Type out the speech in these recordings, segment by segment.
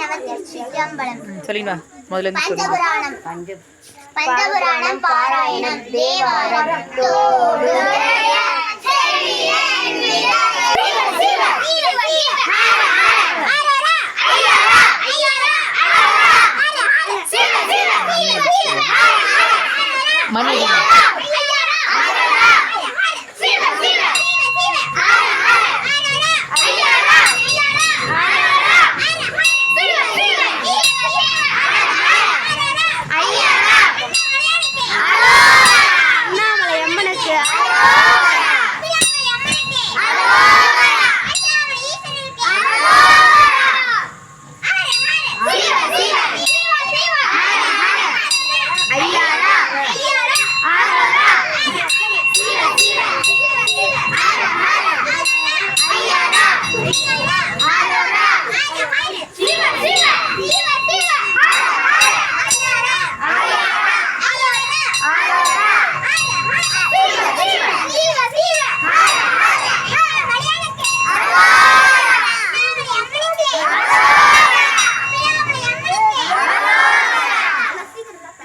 நம திருச்சிற்றம்பலம் சொல்லிடுவா முதல்ல இருந்து சொல்லு பஞ்சபுராணம். பஞ்சபுராணம் பாராயணம் தேவாரம் 没那。哎呀！哎呀！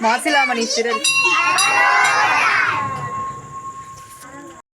மாசிலாமணி சிறல்